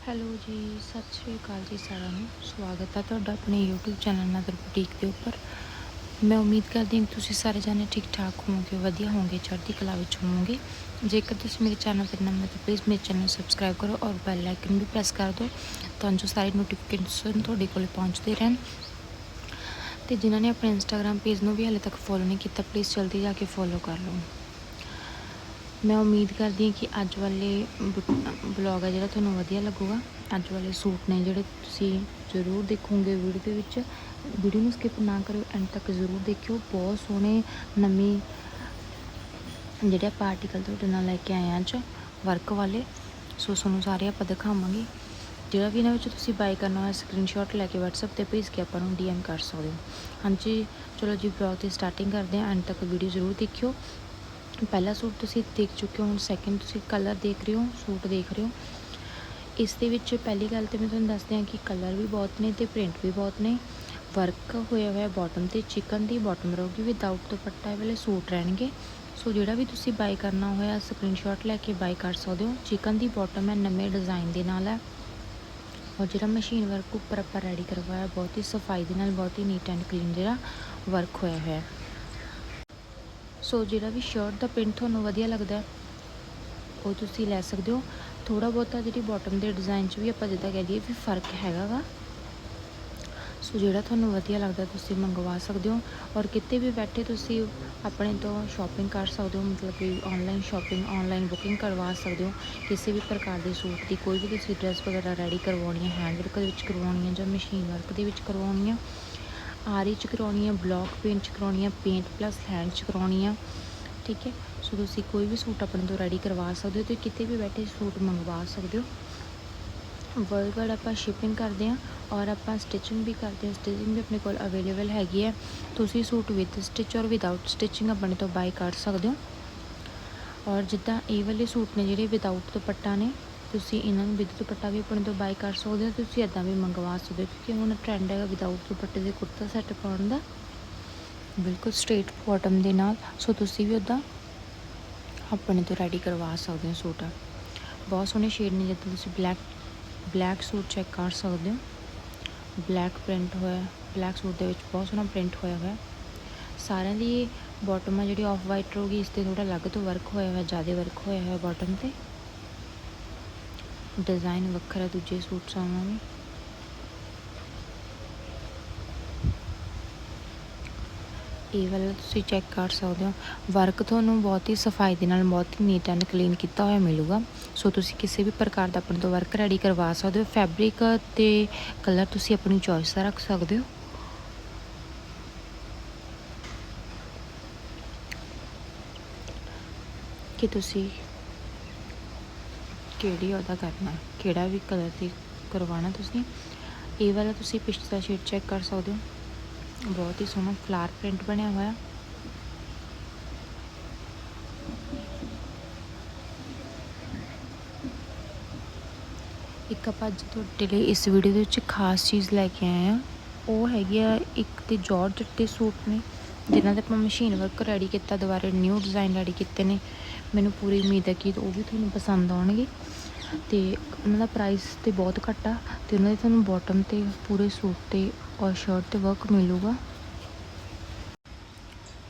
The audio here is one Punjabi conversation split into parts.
ਹੈਲੋ ਜੀ, ਸਤਿ ਸ਼੍ਰੀ ਅਕਾਲ ਜੀ ਸਾਰਿਆਂ ਨੂੰ। ਸਵਾਗਤ ਹੈ ਤੁਹਾਡਾ ਆਪਣੇ YouTube ਚੈਨਲ ਨਦਰ ਬੁਟੀਕ ਦੇ ਉੱਪਰ। ਮੈਂ ਉਮੀਦ ਕਰਦੀ ਹਾਂ ਕਿ ਤੁਸੀਂ ਸਾਰੇ ਜਾਣੇ ਠੀਕ ਠਾਕ ਹੋਵੋਗੇ, ਵਧੀਆ ਹੋਵੋਗੇ, ਚੜ੍ਹਦੀ ਕਲਾ ਵਿੱਚ ਹੋਵੋਗੇ। ਜੇਕਰ ਤੁਸੀਂ ਮੇਰੇ ਚੈਨਲ ਤੇ ਨਵੇਂ ਤਾਂ ਪਲੀਜ਼ ਮੇਰੇ ਚੈਨਲ ਨੂੰ ਸਬਸਕ੍ਰਾਈਬ ਕਰੋ ਔਰ ਬੈਲ ਆਈਕਨ ਵੀ ਪ੍ਰੈਸ ਕਰ ਦਿਓ ਤਾਂ ਜੋ ਸਾਰੇ ਨੋਟੀਫਿਕੇਸ਼ਨ ਤੁਹਾਡੇ ਕੋਲ ਪਹੁੰਚਦੇ ਰਹਿਣ। ਤੇ ਜਿਨ੍ਹਾਂ ਨੇ ਆਪਣੇ ਇੰਸਟਾਗ੍ਰam ਪੇਜ ਨੂੰ ਵੀ ਹਾਲੇ ਤੱਕ ਫੋਲੋ ਨਹੀਂ ਕੀਤਾ ਪਲੀਜ਼ ਜਲਦੀ ਜਾ ਕੇ ਫੋਲੋ ਕਰ ਲਓ। ਮੈਂ ਉਮੀਦ ਕਰਦੀ ਹਾਂ ਕਿ ਅੱਜ ਵਾਲੇ ਬਲੌਗ ਹੈ ਜਿਹੜਾ ਤੁਹਾਨੂੰ ਵਧੀਆ ਲੱਗੂਗਾ। ਅੱਜ ਵਾਲੇ ਸੂਟ ਨੇ ਜਿਹੜੇ ਤੁਸੀਂ ਜ਼ਰੂਰ ਦੇਖੋਗੇ ਵੀਡੀਓ ਦੇ ਵਿੱਚ। ਵੀਡੀਓ ਨੂੰ ਸਕਿਪ ਨਾ ਕਰਿਓ ਐਂਡ ਤੱਕ ਜ਼ਰੂਰ ਦੇਖਿਓ। ਬਹੁਤ ਸੋਹਣੇ ਨਵੇਂ ਜਿਹੜੇ ਆਪਾਂ ਆਰਟੀਕਲ ਤੁਹਾਡੇ ਨਾਲ ਲੈ ਕੇ ਆਏ ਹਾਂ ਅੱਜ ਵਰਕ ਵਾਲੇ। ਸੋ ਤੁਹਾਨੂੰ ਸਾਰੇ ਆਪਾਂ ਦਿਖਾਵਾਂਗੇ। ਜਿਹੜਾ ਵੀ ਇਹਨਾਂ ਵਿੱਚ ਤੁਸੀਂ ਬਾਈ ਕਰਨਾ ਹੋਇਆ ਸਕਰੀਨਸ਼ਾਟ ਲੈ ਕੇ WhatsApp ਤੇ ਭੇਜ ਕੇ ਆਪਾਂ ਨੂੰ DM ਕਰ ਸਕਦੇ ਹੋ। ਹਾਂਜੀ, ਚਲੋ ਜੀ ਬਲੌਗ ਦੀ ਸਟਾਰਟਿੰਗ ਕਰਦੇ ਹਾਂ। ਐਂਡ ਤੱਕ ਵੀਡੀਓ ਜ਼ਰੂਰ ਦੇਖਿਓ। ਪਹਿਲਾ ਸੂਟ ਤੁਸੀਂ ਦੇਖ ਚੁੱਕੇ ਹੋ, ਹੁਣ ਸੈਕਿੰਡ ਤੁਸੀਂ ਕਲਰ ਦੇਖ ਰਹੇ ਹੋ, ਸੂਟ ਦੇਖ ਰਹੇ ਹੋ। ਇਸ ਦੇ ਵਿੱਚ ਪਹਿਲੀ ਗੱਲ ਤੇ ਮੈਂ ਤੁਹਾਨੂੰ ਦੱਸਦੀ ਹਾਂ ਕਿ ਕਲਰ ਵੀ ਬਹੁਤ ਨੇ ਤੇ ਪ੍ਰਿੰਟ ਵੀ ਬਹੁਤ ਨੇ। ਵਰਕ ਹੋਇਆ ਹੋਇਆ ਬਾਟਮ ਤੇ ਚਿਕਨ ਦੀ ਬਾਟਮ ਰਹੂਗੀ ਵਿਦਆਊਟ ਦੁਪੱਟਾ ਵਾਲੇ ਸੂਟ ਰਹਿਣਗੇ। ਸੋ ਜਿਹੜਾ ਵੀ ਤੁਸੀਂ ਬਾਈ ਕਰਨਾ ਹੋਇਆ ਸਕਰੀਨਸ਼ਾਟ ਲੈ ਕੇ ਬਾਈ ਕਰ ਸਕਦੇ ਹੋ। ਚਿਕਨ ਦੀ ਬਾਟਮ ਹੈ, ਨਵੇਂ ਡਿਜ਼ਾਈਨ ਦੇ ਨਾਲ ਹੈ। ਔਰ ਜਿਹੜਾ ਮਸ਼ੀਨ ਵਰਕ ਉੱਪਰ ਆਪਾਂ ਰੈਡੀ ਕਰਵਾਇਆ, ਬਹੁਤ ਹੀ ਸਫ਼ਾਈ ਦੇ ਨਾਲ, ਬਹੁਤ ਹੀ ਨੀਟ ਐਂਡ ਕਲੀਨ ਜਿਹੜਾ ਵਰਕ ਹੋਇਆ ਹੋਇਆ ਸੋ ਜਿਹੜਾ ਵੀ ਸ਼ਰਟ ਦਾ ਪ੍ਰਿੰਟ ਤੁਹਾਨੂੰ ਵਧੀਆ ਲੱਗਦਾ ਉਹ ਤੁਸੀਂ ਲੈ ਸਕਦੇ ਹੋ। ਥੋੜਾ ਬਹੁਤਾ ਜਿਹੜੀ ਬਾਟਮ ਦੇ ਡਿਜ਼ਾਈਨ 'ਚ ਵੀ ਆਪਾਂ ਜਿੱਦਾਂ ਕਹਿ ਲਈਏ ਵੀ ਫ਼ਰਕ ਹੈਗਾ ਵਾ ਸੋ ਜਿਹੜਾ ਤੁਹਾਨੂੰ ਵਧੀਆ ਲੱਗਦਾ ਤੁਸੀਂ ਮੰਗਵਾ ਸਕਦੇ ਹੋ ਔਰ ਕਿਤੇ ਵੀ ਬੈਠੇ ਤੁਸੀਂ ਆਪਣੇ ਤੋਂ ਸ਼ਾਪਿੰਗ ਕਰ ਸਕਦੇ ਹੋ, ਮਤਲਬ ਕਿ ਆਨਲਾਈਨ ਸ਼ਾਪਿੰਗ ਆਨਲਾਈਨ ਬੁਕਿੰਗ ਕਰਵਾ ਸਕਦੇ ਹੋ। ਕਿਸੇ ਵੀ ਪ੍ਰਕਾਰ ਦੇ ਸੂਟ ਦੀ ਕੋਈ ਵੀ ਤੁਸੀਂ ਡਰੈਸ ਵਗੈਰਾ ਰੈਡੀ ਕਰਵਾਉਣੀ ਹੈ ਹੈਂਡ ਵਰਕ ਦੇ ਵਿੱਚ ਕਰਵਾਉਣੀ ਹੈ ਜਾਂ ਮਸ਼ੀਨ ਵਰਕ ਦੇ ਵਿੱਚ ਕਰਵਾਉਣੀ ਹੈ ਆਰੀ ਚ ਕਰਾਉਣੀ ਆ, ਬਲੌਕ ਪੇਂਟ ਚ ਕਰਾਉਣੀ ਆ, ਪੇਂਟ ਪਲੱਸ ਹੈਂਡ ਚ ਕਰਾਉਣੀ ਆ, ਠੀਕ ਹੈ? ਸੋ ਤੁਸੀਂ ਕੋਈ ਵੀ ਸੂਟ ਆਪਣੇ ਤੋਂ ਰੈਡੀ ਕਰਵਾ ਸਕਦੇ ਹੋ ਤੇ ਕਿਤੇ ਵੀ ਬੈਠੇ ਸੂਟ ਮੰਗਵਾ ਸਕਦੇ ਹੋ। ਵਰਲਡ ਆਪਾਂ ਸ਼ਿਪਿੰਗ ਕਰਦੇ ਆ ਔਰ ਆਪਾਂ ਸਟਿਚਿੰਗ ਵੀ ਕਰਦੇ ਆ। ਸਟਿਚਿੰਗ ਵੀ ਆਪਣੇ ਕੋਲ ਅਵੇਲੇਬਲ ਹੈਗੀ ਹੈ। ਤੁਸੀਂ ਸੂਟ ਵਿਦ ਸਟਿਚ ਔਰ ਵਿਦਆਊਟ ਸਟਿਚਿੰਗ ਆਪਣੇ ਤੋਂ ਬਾਈ ਕਰ ਸਕਦੇ ਹੋ। ਔਰ ਜਿੱਦਾਂ ਇਹ ਵਾਲੇ ਸੂਟ ਨੇ ਜਿਹੜੇ ਵਿਦਆਊਟ ਦੁਪੱਟਾ ਨੇ ਤੁਸੀਂ ਇਹਨਾਂ ਨੂੰ ਵਿਦ ਦੁਪੱਟਾ ਵੀ ਆਪਣੇ ਤੋਂ ਬਾਈ ਕਰ ਸਕਦੇ ਹੋ, ਤੁਸੀਂ ਇਦਾਂ ਵੀ ਮੰਗਵਾ ਸਕਦੇ ਹੋ, ਕਿਉਂਕਿ ਹੁਣ ਟ੍ਰੈਂਡ ਹੈਗਾ ਵਿਦਆਊਟ ਦੁਪੱਟੇ ਦੇ ਕੁੜਤਾ ਸੈੱਟ ਪਾਉਣ ਦਾ। ਬਿਲਕੁਲ ਸਟ੍ਰੇਟ ਬਾਟਮ ਦੇ ਨਾਲ। ਸੋ ਤੁਸੀਂ ਵੀ ਉਦਾਂ ਆਪਣੇ ਤੋਂ ਰੈਡੀ ਕਰਵਾ ਸਕਦੇ ਹੋ ਸੂਟ। ਬਹੁਤ ਸੋਹਣੇ ਸ਼ੇਡ ਨੇ, ਜਿੱਦਾਂ ਤੁਸੀਂ ਬਲੈਕ ਬਲੈਕ ਸੂਟ ਚੈੱਕ ਕਰ ਸਕਦੇ ਹੋ। ਬਲੈਕ ਪ੍ਰਿੰਟ ਹੋਇਆ ਬਲੈਕ ਸੂਟ ਦੇ ਵਿੱਚ ਬਹੁਤ ਸੋਹਣਾ ਪ੍ਰਿੰਟ ਹੋਇਆ ਹੋਇਆ। ਸਾਰਿਆਂ ਦੀ ਬਾਟਮ ਆ ਜਿਹੜੀ ਆਫ ਵਾਈਟ ਰਹੂਗੀ, ਇਸ ਤੇ ਥੋੜਾ ਅਲੱਗ ਤੋਂ ਵਰਕ ਹੋਇਆ ਹੋਇਆ, ਜ਼ਿਆਦਾ ਵਰਕ ਹੋਇਆ ਹੋਇਆ ਬਾਟਮ ਤੇ। ਡਿਜ਼ਾਈਨ ਵੱਖਰਾ, ਦੂਜੇ ਸੂਟ ਨਾਲੋਂ ਇਹ ਵਾਲਾ ਤੁਸੀਂ ਚੈੱਕ ਕਰ ਸਕਦੇ ਹੋ। ਵਰਕ ਤੁਹਾਨੂੰ ਬਹੁਤ ਹੀ ਸਫ਼ਾਈ ਦੇ ਨਾਲ ਬਹੁਤ ਹੀ ਨੀਟ ਐਂਡ ਕਲੀਨ ਕੀਤਾ ਹੋਇਆ ਮਿਲੂਗਾ। ਸੋ ਤੁਸੀਂ ਕਿਸੇ ਵੀ ਪ੍ਰਕਾਰ ਦਾ ਆਪਣੇ ਤੋਂ ਵਰਕ ਰੈਡੀ ਕਰਵਾ ਸਕਦੇ ਹੋ। ਫੈਬਰਿਕ ਤੇ ਕਲਰ ਤੁਸੀਂ ਆਪਣੀ ਚੋਇਸ ਦਾ ਰੱਖ ਸਕਦੇ ਹੋ। ਕਿ ਤੁਸੀਂ ਕਿਹੜੀ ਉਹਦਾ ਕਰਨਾ? ਕਿਹੜਾ ਵੀ ਕਲਰ 'ਤੇ ਕਰਵਾਉਣਾ ਤੁਸੀਂ? ਇਹ ਵਾਲਾ ਤੁਸੀਂ ਪਿਛਲਾ ਸ਼ੀਟ ਚੈੱਕ ਕਰ ਸਕਦੇ ਹੋ। ਬਹੁਤ ਹੀ ਸੋਹਣਾ ਫਲਾਰ ਪ੍ਰਿੰਟ ਬਣਿਆ ਹੋਇਆ। ਇੱਕ ਆਪਾਂ ਅੱਜ ਤੁਹਾਡੇ ਲਈ ਇਸ ਵੀਡੀਓ ਦੇ ਵਿੱਚ ਖਾਸ ਚੀਜ਼ ਲੈ ਕੇ ਆਏ ਆ ਉਹ ਹੈਗੀ ਆ ਇੱਕ ਤੇ ਜਾਰਜ ਤੇ ਸੂਟ ਨੇ, ਜਿਨ੍ਹਾਂ ਦੇ ਆਪਾਂ ਮਸ਼ੀਨ ਵਰਕ ਰੈਡੀ ਕੀਤਾ, ਦੁਬਾਰਾ ਨਿਊ ਡਿਜ਼ਾਈਨ ਰੈਡੀ ਕੀਤੇ ਨੇ। ਮੈਨੂੰ ਪੂਰੀ ਉਮੀਦ ਹੈ ਕਿ ਉਹ ਵੀ ਤੁਹਾਨੂੰ ਪਸੰਦ ਆਉਣਗੇ। ਅਤੇ ਉਹਨਾਂ ਦਾ ਪ੍ਰਾਈਸ ਤਾਂ ਬਹੁਤ ਘੱਟ ਆ ਅਤੇ ਉਹਨਾਂ ਦੇ ਤੁਹਾਨੂੰ ਬੋਟਮ ਤੇ ਪੂਰੇ ਸੂਟ ਤੇ ਔਰ ਸ਼ਰਟ ਤੇ ਵਰਕ ਮਿਲੂਗਾ।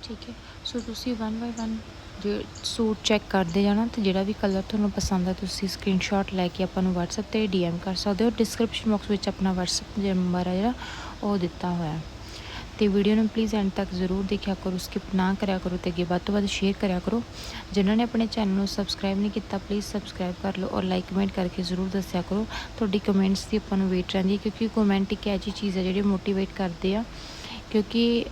ਠੀਕ ਹੈ। ਸੋ ਤੁਸੀਂ ਵਨ ਬਾਈ ਵਨ ਜੇ ਸੂਟ ਚੈੱਕ ਕਰਦੇ ਜਾਣਾ ਤੇ ਜਿਹੜਾ ਵੀ ਕਲਰ ਤੁਹਾਨੂੰ ਪਸੰਦ ਆ, ਤੁਸੀਂ ਸਕਰੀਨਸ਼ਾਟ ਲੈ ਕੇ ਆਪਾਂ ਨੂੰ WhatsApp ਤੇ DM ਕਰ ਸਕਦੇ ਹੋ। ਡਿਸਕ੍ਰਿਪਸ਼ਨ ਬਾਕਸ ਵਿੱਚ ਆਪਣਾ WhatsApp ਨੰਬਰ ਹੈ ਜਿਹੜਾ, ਉਹ ਦਿੱਤਾ ਹੋਇਆ। ਤੇ ਵੀਡੀਓ ਨੂੰ ਪਲੀਜ਼ ਐਂਡ ਤੱਕ ਜ਼ਰੂਰ ਦੇਖਿਆ ਕਰੋ ਸਕਿਪ ਨਾ ਕਰਿਆ ਕਰੋ ਤੇ ਅੱਗੇ ਵੱਧ ਤੋਂ ਵੱਧ ਸ਼ੇਅਰ ਕਰਿਆ ਕਰੋ। ਜਿਨ੍ਹਾਂ ਨੇ ਆਪਣੇ ਚੈਨਲ ਨੂੰ ਸਬਸਕ੍ਰਾਈਬ ਨਹੀਂ ਕੀਤਾ ਪਲੀਜ਼ ਸਬਸਕ੍ਰਾਈਬ ਕਰ ਲਓ ਔਰ ਲਾਈਕ ਕਮੈਂਟ ਕਰਕੇ ਜ਼ਰੂਰ ਦੱਸਿਆ ਕਰੋ। ਤੁਹਾਡੀ ਕਮੈਂਟਸ ਦੀ ਆਪਾਂ ਨੂੰ ਵੇਟ ਰਹਿੰਦੀ ਹੈ ਕਿਉਂਕਿ ਕਮੈਂਟ ਇੱਕ ਐਜੀ ਚੀਜ਼ ਹੈ ਜਿਹੜੀ ਮੋਟੀਵੇਟ ਕਰਦੇ ਆ, ਕਿਉਂਕਿ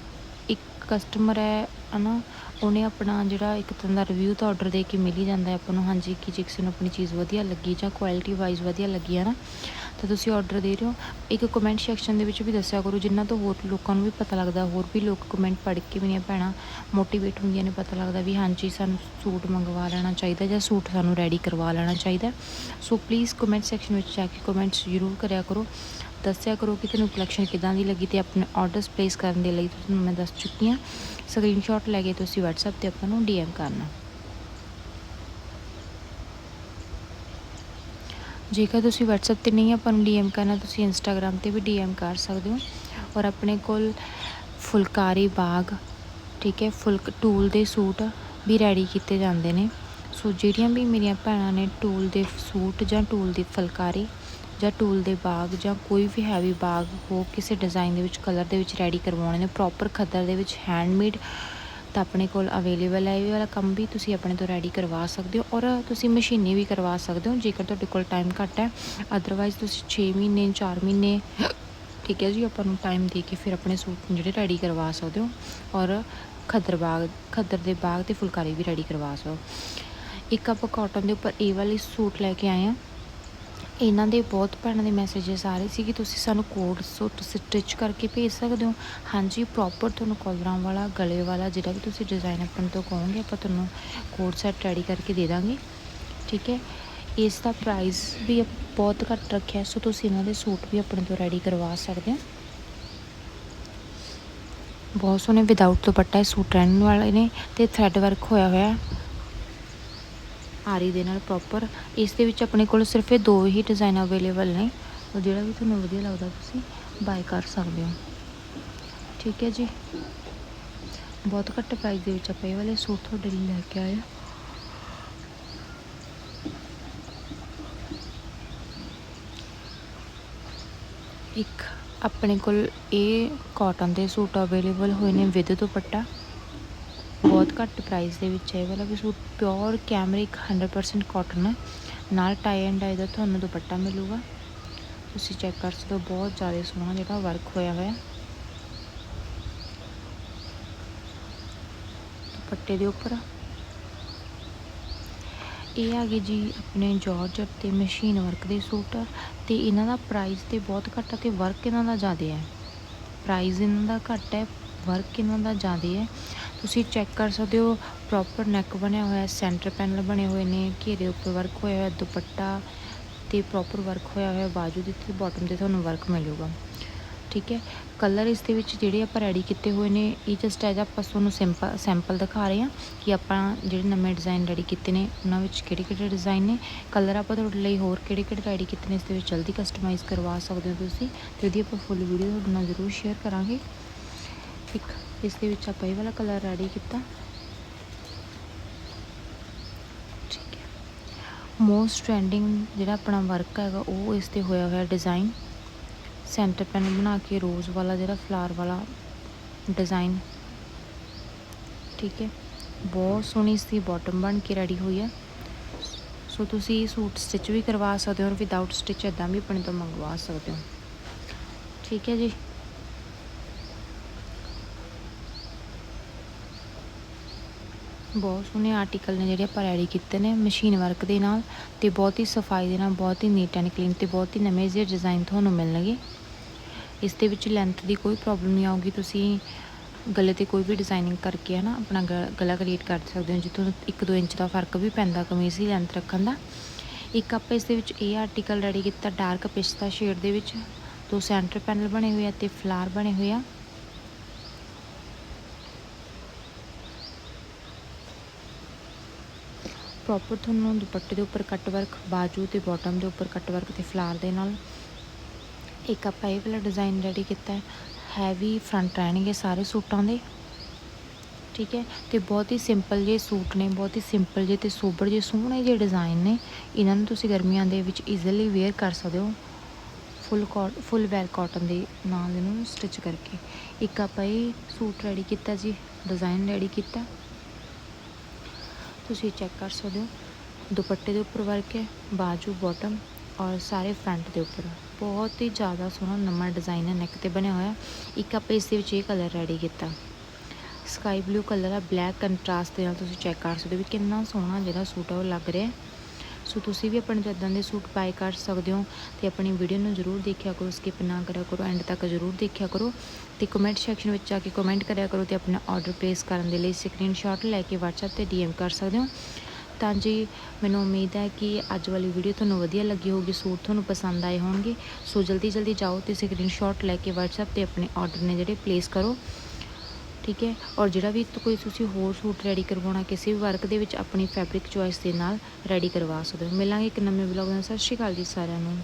ਕਸਟਮਰ ਹੈ, ਹਨਾ, ਉਹਨੇ ਆਪਣਾ ਜਿਹੜਾ ਇੱਕ ਤਰ੍ਹਾਂ ਦਾ ਰਿਵਿਊ ਤਾਂ ਆਰਡਰ ਦੇ ਕੇ ਮਿਲ ਹੀ ਜਾਂਦਾ ਆਪਾਂ ਨੂੰ, ਹਾਂਜੀ, ਕਿ ਜੇ ਕਿਸੇ ਨੂੰ ਆਪਣੀ ਚੀਜ਼ ਵਧੀਆ ਲੱਗੀ ਜਾਂ ਕੁਆਲਿਟੀ ਵਾਈਜ਼ ਵਧੀਆ ਲੱਗੀ ਹੈ ਨਾ ਤਾਂ ਤੁਸੀਂ ਆਰਡਰ ਦੇ ਰਹੇ ਹੋ। ਇੱਕ ਕਮੈਂਟ ਸੈਕਸ਼ਨ ਦੇ ਵਿੱਚ ਵੀ ਦੱਸਿਆ ਕਰੋ, ਜਿੰਨਾ ਤੋਂ ਹੋਰ ਲੋਕਾਂ ਨੂੰ ਵੀ ਪਤਾ ਲੱਗਦਾ, ਹੋਰ ਵੀ ਲੋਕ ਕਮੈਂਟ ਪੜ੍ਹ ਕੇ ਮੇਰੀਆਂ ਭੈਣਾਂ ਮੋਟੀਵੇਟ ਹੁੰਦੀਆਂ ਨੇ, ਪਤਾ ਲੱਗਦਾ ਵੀ ਹਾਂਜੀ, ਸਾਨੂੰ ਸੂਟ ਮੰਗਵਾ ਲੈਣਾ ਚਾਹੀਦਾ ਜਾਂ ਸੂਟ ਸਾਨੂੰ ਰੈਡੀ ਕਰਵਾ ਲੈਣਾ ਚਾਹੀਦਾ। ਸੋ ਪਲੀਜ਼ ਕਮੈਂਟ ਸੈਕਸ਼ਨ ਵਿੱਚ ਜਾ ਕੇ ਕਮੈਂਟਸ ਜ਼ਰੂਰ ਕਰਿਆ ਕਰੋ। ਦੱਸਿਆ ਕਰੋ ਕਿ ਤੁਹਾਨੂੰ ਕਲੈਕਸ਼ਨ ਕਿਦਾਂ ਦੀ ਲੱਗੀ ਤੇ ਆਪਣੇ ਆਰਡਰਸ ਪਲੇਸ ਕਰਨ ਦੇ ਲਈ ਤੁਹਾਨੂੰ ਮੈਂ ਦੱਸ ਚੁੱਕੀ ਹਾਂ। ਸਕਰੀਨਸ਼ਾਟ ਲੈ ਕੇ ਤੁਸੀਂ WhatsApp ਤੇ ਆਪਾਂ ਨੂੰ DM ਕਰਨਾ। ਜੇਕਰ ਤੁਸੀਂ WhatsApp ਤੇ ਨਹੀਂ ਆਪਾਂ ਨੂੰ DM ਕਰਨਾ, ਤੁਸੀਂ Instagram ਤੇ ਵੀ DM ਕਰ ਸਕਦੇ ਹੋ। ਔਰ ਆਪਣੇ ਕੋਲ ਫੁਲਕਾਰੀ ਬਾਗ, ਠੀਕ ਹੈ, ਫੁਲਕ, ਟੂਲ ਦੇ ਸੂਟ ਵੀ ਰੈਡੀ ਕੀਤੇ ਜਾਂਦੇ ਨੇ। ਸੋ ਜਿਹੜੀਆਂ ਵੀ ਮੇਰੀਆਂ ਭੈਣਾਂ ਨੇ ਟੂਲ ਦੇ ਸੂਟ ਜਾਂ ਟੂਲ ਦੀ ਫੁਲਕਾਰੀ ਜਾਂ ਟੂਲ ਦੇ ਬਾਗ ਜਾਂ ਕੋਈ ਵੀ ਹੈਵੀ ਬਾਗ ਹੋ, ਕਿਸੇ ਡਿਜ਼ਾਈਨ ਦੇ ਵਿੱਚ ਕਲਰ ਦੇ ਵਿੱਚ ਰੈਡੀ ਕਰਵਾਉਣੇ ਨੇ ਪ੍ਰੋਪਰ ਖੱਦਰ ਦੇ ਵਿੱਚ ਹੈਂਡਮੇਡ ਤਾਂ ਆਪਣੇ ਕੋਲ ਅਵੇਲੇਬਲ ਹੈ। ਇਹ ਵਾਲਾ ਕੰਮ ਵੀ ਤੁਸੀਂ ਆਪਣੇ ਤੋਂ ਰੈਡੀ ਕਰਵਾ ਸਕਦੇ ਹੋ ਔਰ ਤੁਸੀਂ ਮਸ਼ੀਨੀ ਵੀ ਕਰਵਾ ਸਕਦੇ ਹੋ, ਜੇਕਰ ਤੁਹਾਡੇ ਕੋਲ ਟਾਈਮ ਘੱਟ ਹੈ। ਅਦਰਵਾਈਜ਼ ਤੁਸੀਂ 6 ਮਹੀਨੇ 4 ਮਹੀਨੇ, ਠੀਕ ਹੈ ਜੀ, ਆਪਾਂ ਨੂੰ ਟਾਈਮ ਦੇ ਕੇ ਫਿਰ ਆਪਣੇ ਸੂਟ ਜਿਹੜੇ ਰੈਡੀ ਕਰਵਾ ਸਕਦੇ ਹੋ ਔਰ ਖੱਦਰ ਬਾਗ, ਖੱਦਰ ਦੇ ਬਾਗ ਤੇ ਫੁਲਕਾਰੀ ਵੀ ਰੈਡੀ ਕਰਵਾ ਸਕਦੇ ਹੋ। ਇੱਕ ਆਪਾਂ ਕਾਟਨ ਦੇ ਉੱਪਰ ਇਹ ਵਾਲੀ ਸੂਟ ਲੈ ਕੇ ਆਏ ਆ ਇਹਨਾਂ ਦੇ ਬਹੁਤ ਭੈਣਾਂ ਦੇ ਮੈਸੇजेस ਆ ਰਹੇ ਸੀ ਕਿ ਤੁਸੀਂ ਸਾਨੂੰ ਕੋਡ ਸੂਟ ਸਟਿਚ ਕਰਕੇ ਭੇਜ ਸਕਦੇ ਹੋ। ਹਾਂਜੀ ਪ੍ਰੋਪਰ ਤੁਹਾਨੂੰ ਕਾਲਰਾਂ ਵਾਲਾ, ਗਲੇ ਵਾਲਾ ਜਿਹੜਾ ਵੀ ਤੁਸੀਂ ਡਿਜ਼ਾਈਨ ਆਪਣੇ ਤੋਂ ਕਹੋਗੇ, ਆਪਾਂ ਤੁਹਾਨੂੰ ਕੋਡ ਸੈਟ ਰੈਡੀ ਕਰਕੇ ਦੇ ਦਾਂਗੇ। ਠੀਕ ਹੈ? ਇਸ ਦਾ ਪ੍ਰਾਈਸ ਵੀ ਬਹੁਤ ਘੱਟ ਰੱਖਿਆ, ਸੋ ਤੁਸੀਂ ਇਹਨਾਂ ਦੇ ਸੂਟ ਵੀ ਆਪਣੇ ਤੋਂ ਰੈਡੀ ਕਰਵਾ ਸਕਦੇ ਹੋ। ਬਹੁਤ ਸੋਹਣੇ ਵਿਦਆਊਟ ਦੁਪੱਟਾ ਇਹ ਸੂਟ ਰਹਿਣ ਵਾਲੇ ਨੇ ਤੇ ਥ੍ਰੈਡ ਵਰਕ ਹੋਇਆ ਹੋਇਆ। ਆਰੀ ਦੇ ਨਾਲ ਪ੍ਰੋਪਰ ਇਸ ਦੇ ਵਿੱਚ ਆਪਣੇ ਕੋਲ ਸਿਰਫ ਇਹ ਦੋ ਹੀ ਡਿਜ਼ਾਈਨ ਅਵੇਲੇਬਲ ਨੇ। ਉਹ ਜਿਹੜਾ ਵੀ ਤੁਹਾਨੂੰ ਵਧੀਆ ਲੱਗਦਾ ਤੁਸੀਂ ਬਾਏ ਕਰ ਸਕਦੇ ਹੋ। ਠੀਕ ਹੈ ਜੀ। ਬਹੁਤ ਘੱਟ ਪ੍ਰਾਈਸ ਦੇ ਵਿੱਚ ਆਪਾਂ ਇਹ ਵਾਲੇ ਸੂਟ ਤੁਹਾਡੇ ਲਈ ਲੈ ਕੇ ਆਏ ਹਾਂ। ਇੱਕ, ਆਪਣੇ ਕੋਲ ਇਹ ਕਾਟਨ ਦੇ ਸੂਟ ਅਵੇਲੇਬਲ ਹੋਏ ਨੇ ਵਿਦ ਦੁਪੱਟਾ। ਬਹੁਤ ਘੱਟ ਪ੍ਰਾਈਸ ਦੇ ਵਿੱਚ ਹੈ ਇਹ ਵਾਲਾ ਵੀ ਸੂਟ ਪਿਓਰ ਕੈਮਰਿਕ 100% ਕਾਟਨ ਹੈ ਨਾਲ ਟਾਈ ਐਂਡ ਡਾਈ ਦਾ ਤੁਹਾਨੂੰ ਦੁਪੱਟਾ ਮਿਲੂਗਾ। ਤੁਸੀਂ ਚੈੱਕ ਕਰ ਸਕਦੇ ਹੋ, ਬਹੁਤ ਜ਼ਿਆਦਾ ਸੋਹਣਾ ਜਿਹੜਾ ਵਰਕ ਹੋਇਆ ਹੋਇਆ। ਦੁਪੱਟੇ ਦੇ ਉੱਪਰ। ਇਹ ਆ ਗਏ ਜੀ ਆਪਣੇ ਜਾਰਜਟ ਤੇ ਮਸ਼ੀਨ ਵਰਕ ਦੇ ਸੂਟ। ਤੇ ਇਹਨਾਂ ਦਾ ਪ੍ਰਾਈਸ ਤੇ ਬਹੁਤ ਘੱਟ ਹੈ ਤੇ ਵਰਕ ਇਹਨਾਂ ਦਾ ਜ਼ਿਆਦਾ ਹੈ। ਪ੍ਰਾਈਸ ਇਹਨਾਂ ਦਾ ਘੱਟ ਹੈ ਵਰਕ ਇਹਨਾਂ ਦਾ ਜ਼ਿਆਦਾ ਹੈ। ਤੁਸੀਂ ਚੈੱਕ ਕਰ ਸਕਦੇ ਹੋ ਪ੍ਰੋਪਰ ਨੈਕ ਬਣਿਆ ਹੋਇਆ ਸੈਂਟਰ ਪੈਨਲ ਬਣੇ ਹੋਏ ਨੇ, ਘੇਰੇ ਉੱਪਰ ਵਰਕ ਹੋਇਆ ਹੋਇਆ, ਦੁਪੱਟਾ ਤੇ ਪ੍ਰੋਪਰ ਵਰਕ ਹੋਇਆ ਹੋਇਆ, ਬਾਜੂ ਦੇ ਤੇ ਬਾਟਮ ਤੇ ਤੁਹਾਨੂੰ ਵਰਕ ਮਿਲੂਗਾ ਠੀਕ ਹੈ? ਕਲਰ ਇਸ ਦੇ ਵਿੱਚ ਜਿਹੜੇ ਆਪਾਂ ਰੈਡੀ ਕੀਤੇ ਹੋਏ ਨੇ, ਇਹ ਜਸਟ ਐਜ ਆਪਾਂ ਤੁਹਾਨੂੰ ਸਿੰਪਲ ਸੈਂਪਲ ਦਿਖਾ ਰਹੇ ਹਾਂ ਕਿ ਆਪਾਂ ਜਿਹੜੇ ਨਵੇਂ ਡਿਜ਼ਾਈਨ ਰੈਡੀ ਕੀਤੇ ਨੇ, ਉਹਨਾਂ ਵਿੱਚ ਕਿਹੜੇ ਕਿਹੜੇ ਡਿਜ਼ਾਈਨ ਨੇ। ਕਲਰ ਆਪਾਂ ਤੁਹਾਡੇ ਲਈ ਹੋਰ ਕਿਹੜੇ ਕਿਹੜੇ ਰੈਡੀ ਕੀਤੇ ਨੇ, ਇਸ ਦੇ ਵਿੱਚ ਜਲਦੀ ਕਸਟਮਾਈਜ਼ ਕਰਵਾ ਸਕਦੇ ਹੋ ਤੁਸੀਂ। ਤੇ ਉਹਦੀ ਆਪਾਂ ਫੁੱਲ ਵੀਡੀਓ ਤੁਹਾਡੇ ਨਾਲ ਜ਼ਰੂਰ ਸ਼ੇਅਰ ਕਰਾਂਗੇ। ਇੱਕ ਇਸ ਦੇ ਵਿੱਚ ਆਪਾਂ ਇਹ ਵਾਲਾ ਕਲਰ ਰੈਡੀ ਕੀਤਾ। ਠੀਕ ਹੈ। ਮੋਸਟ ਟ੍ਰੈਂਡਿੰਗ ਜਿਹੜਾ ਆਪਣਾ ਵਰਕ ਹੈਗਾ, ਉਹ ਇਸ ਤੇ ਹੋਇਆ ਹੋਇਆ ਡਿਜ਼ਾਈਨ ਸੈਂਟਰ ਪੈਨ ਬਣਾ ਕੇ ਰੋਜ਼ ਵਾਲਾ ਜਿਹੜਾ ਫਲਾਰ ਵਾਲਾ ਡਿਜ਼ਾਈਨ ਠੀਕ ਹੈ। ਬਹੁਤ ਸੋਹਣੀ ਇਸ ਦੀ ਬਾਟਮ ਬਣ ਕੇ ਰੈਡੀ ਹੋਈ ਹੈ। ਸੋ ਤੁਸੀਂ ਸੂਟ ਸਟਿਚ ਵੀ ਕਰਵਾ ਸਕਦੇ ਹੋ ਔਰ ਵਿਦਆਊਟ ਸਟਿਚ ਇਦਾਂ ਵੀ ਆਪਣੇ ਤੋਂ ਮੰਗਵਾ ਸਕਦੇ ਹੋ। ਠੀਕ ਹੈ ਜੀ। ਬਹੁਤ ਸੋਹਣੇ ਆਰਟੀਕਲ ਨੇ ਜਿਹੜੇ ਆਪਾਂ ਰੈਡੀ ਕੀਤੇ ਨੇ ਮਸ਼ੀਨ ਵਰਕ ਦੇ ਨਾਲ ਤੇ ਬਹੁਤ ਹੀ ਸਫ਼ਾਈ ਦੇ ਨਾਲ, ਬਹੁਤ ਹੀ ਨੀਟ ਐਂਡ ਕਲੀਨ ਤੇ ਬਹੁਤ ਹੀ ਨਵੇਂ ਜਿਹੇ ਡਿਜ਼ਾਈਨ ਤੁਹਾਨੂੰ ਮਿਲਣਗੇ। ਇਸ ਦੇ ਵਿੱਚ ਲੈਂਥ ਦੀ ਕੋਈ ਪ੍ਰੋਬਲਮ ਨਹੀਂ ਆਊਗੀ, ਤੁਸੀਂ ਗਲੇ ਤੇ ਕੋਈ ਵੀ ਡਿਜ਼ਾਈਨਿੰਗ ਕਰਕੇ ਹੈ ਨਾ ਆਪਣਾ ਗਲਾ ਕ੍ਰੀਏਟ ਕਰ ਸਕਦੇ ਹੋ, ਜਿੱਥੋਂ 1-2 ਇੰਚ ਦਾ ਫ਼ਰਕ ਵੀ ਪੈਂਦਾ ਕਮੀਜ਼ ਦੀ ਲੈਂਥ ਰੱਖਣ ਦਾ। ਇੱਕ ਆਪਾਂ ਇਸ ਦੇ ਵਿੱਚ ਇਹ ਆਰਟੀਕਲ ਰੈਡੀ ਕੀਤਾ ਡਾਰਕ ਪਿਸਤਾ ਸ਼ੇਡ ਦੇ ਵਿੱਚ, ਦੋ ਸੈਂਟਰ ਪੈਨਲ ਬਣੇ ਹੋਏ ਆ ਤੇ ਫਲਾਰ ਬਣੇ ਹੋਏ ਆ। ਪ੍ਰੋਪਰ ਤੁਹਾਨੂੰ ਦੁਪੱਟੇ ਦੇ ਉੱਪਰ ਕੱਟ ਵਰਕ ਬਾਜੂ ਤੇ ਬਾਟਮ ਦੇ ਉੱਪਰ ਕੱਟ ਵਰਕ ਤੇ ਫਲਾਰ ਦੇ ਨਾਲ। ਇੱਕ ਆਪਾਂ ਇਹ ਵਾਲਾ ਡਿਜ਼ਾਈਨ ਰੈਡੀ ਕੀਤਾ ਹੈ। ਹੈਵੀ ਫਰੰਟ ਰਹਿਣਗੇ ਸਾਰੇ ਸੂਟਾਂ ਦੇ। ਠੀਕ ਹੈ? ਤੇ ਬਹੁਤ ਹੀ ਸਿੰਪਲ ਜਿਹੇ ਸੂਟ ਨੇ, ਬਹੁਤ ਹੀ ਸਿੰਪਲ ਜਿਹੇ ਤੇ ਸੋਬਰ ਜਿਹੇ ਸੋਹਣੇ ਜਿਹੇ ਡਿਜ਼ਾਈਨ ਨੇ। ਇਹਨਾਂ ਨੂੰ ਤੁਸੀਂ ਗਰਮੀਆਂ ਦੇ ਵਿੱਚ ਈਜ਼ੀਲੀ ਵੇਅਰ ਕਰ ਸਕਦੇ ਹੋ। ਫੁੱਲ ਕਾਟ ਫੁੱਲ ਵੈਲ ਕਾਟਨ ਦੇ ਨਾਲ ਇਹਨੂੰ ਸਟਿਚ ਕਰਕੇ। ਇੱਕ ਆਪਾਂ ਇਹ ਸੂਟ ਰੈਡੀ ਕੀਤਾ ਜੀ ਡਿਜ਼ਾਈਨ ਰੈਡੀ ਕੀਤਾ। ਤੁਸੀਂ ਚੈੱਕ ਕਰ ਸਕਦੇ ਹੋ। ਦੁਪੱਟੇ ਦੇ ਉੱਪਰ ਵਰਕ ਹੈ, ਬਾਜੂ ਬਾਟਮ ਔਰ ਸਾਰੇ ਫਰੰਟ ਦੇ ਉੱਪਰ। ਬਹੁਤ ਹੀ ਜ਼ਿਆਦਾ ਸੋਹਣਾ ਨਵਾਂ ਡਿਜ਼ਾਈਨ ਹੈ ਨੈਕ ਤੇ ਬਣਿਆ ਹੋਇਆ। ਇੱਕ ਆਪਾਂ ਇਸ ਦੇ ਵਿੱਚ ਇਹ ਕਲਰ ਰੈਡੀ ਕੀਤਾ। ਸਕਾਈ ਬਲੂ ਕਲਰ ਆ ਬਲੈਕ ਕੰਟਰਾਸਟ ਦੇ ਨਾਲ ਤੁਸੀਂ ਚੈੱਕ ਕਰ ਸਕਦੇ ਹੋ ਵੀ ਕਿੰਨਾ ਸੋਹਣਾ ਜਿਹੜਾ ਸੂਟ ਆ ਉਹ ਲੱਗ ਰਿਹਾ ਸੋ ਤੁਸੀਂ ਵੀ ਆਪਣੇ ਤੋਂ ਇਦਾਂ ਦੇ ਸੂਟ ਬਾਏ ਕਰ ਸਕਦੇ ਹੋ ਤੇ ਆਪਣੀ ਵੀਡੀਓ ਨੂੰ ਜ਼ਰੂਰ ਦੇਖਿਆ ਕਰੋ ਸਕਿਪ ਨਾ ਕਰਿਆ ਕਰੋ ਐਂਡ ਤੱਕ ਜ਼ਰੂਰ ਦੇਖਿਆ ਕਰੋ ਤੇ ਕਮੈਂਟ ਸੈਕਸ਼ਨ ਵਿੱਚ ਜਾ ਕੇ ਕਮੈਂਟ ਕਰਿਆ ਕਰੋ ਤੇ ਆਪਣਾ ਆਰਡਰ ਪਲੇਸ ਕਰਨ ਦੇ ਲਈ ਸਕਰੀਨਸ਼ਾਟ ਲੈ ਕੇ WhatsApp ਤੇ DM ਕਰ ਸਕਦੇ ਹੋ। ਤਾਂ ਜੀ, ਮੈਨੂੰ ਉਮੀਦ ਹੈ ਕਿ ਅੱਜ ਵਾਲੀ ਵੀਡੀਓ ਤੁਹਾਨੂੰ ਵਧੀਆ ਲੱਗੀ ਹੋਊਗੀ, ਸੂਟ ਤੁਹਾਨੂੰ ਪਸੰਦ ਆਏ ਹੋਣਗੇ। ਸੋ ਜਲਦੀ ਜਲਦੀ ਜਾਓ ਤੇ ਸਕਰੀਨਸ਼ਾਟ ਲੈ ਕੇ WhatsApp ਤੇ ਆਪਣੇ ਆਰਡਰ ਨੇ ਜਿਹੜੇ ਪਲੇਸ ਕਰੋ। ਠੀਕ ਹੈ? ਔਰ ਜਿਹੜਾ ਵੀ ਕੋਈ ਤੁਸੀਂ ਹੋਰ ਸੂਟ ਰੈਡੀ ਕਰਵਾਉਣਾ, ਕਿਸੇ ਵੀ ਵਰਕ ਦੇ ਵਿੱਚ ਆਪਣੀ ਫੈਬਰਿਕ ਚੋਇਸ ਦੇ ਨਾਲ ਰੈਡੀ ਕਰਵਾ ਸਕਦੇ ਹੋ। ਮਿਲਾਂਗੇ ਇੱਕ ਨਵੇਂ ਵਲੌਗ ਨਾਲ। ਸਤਿ ਸ਼੍ਰੀ ਅਕਾਲ ਜੀ ਸਾਰਿਆਂ ਨੂੰ।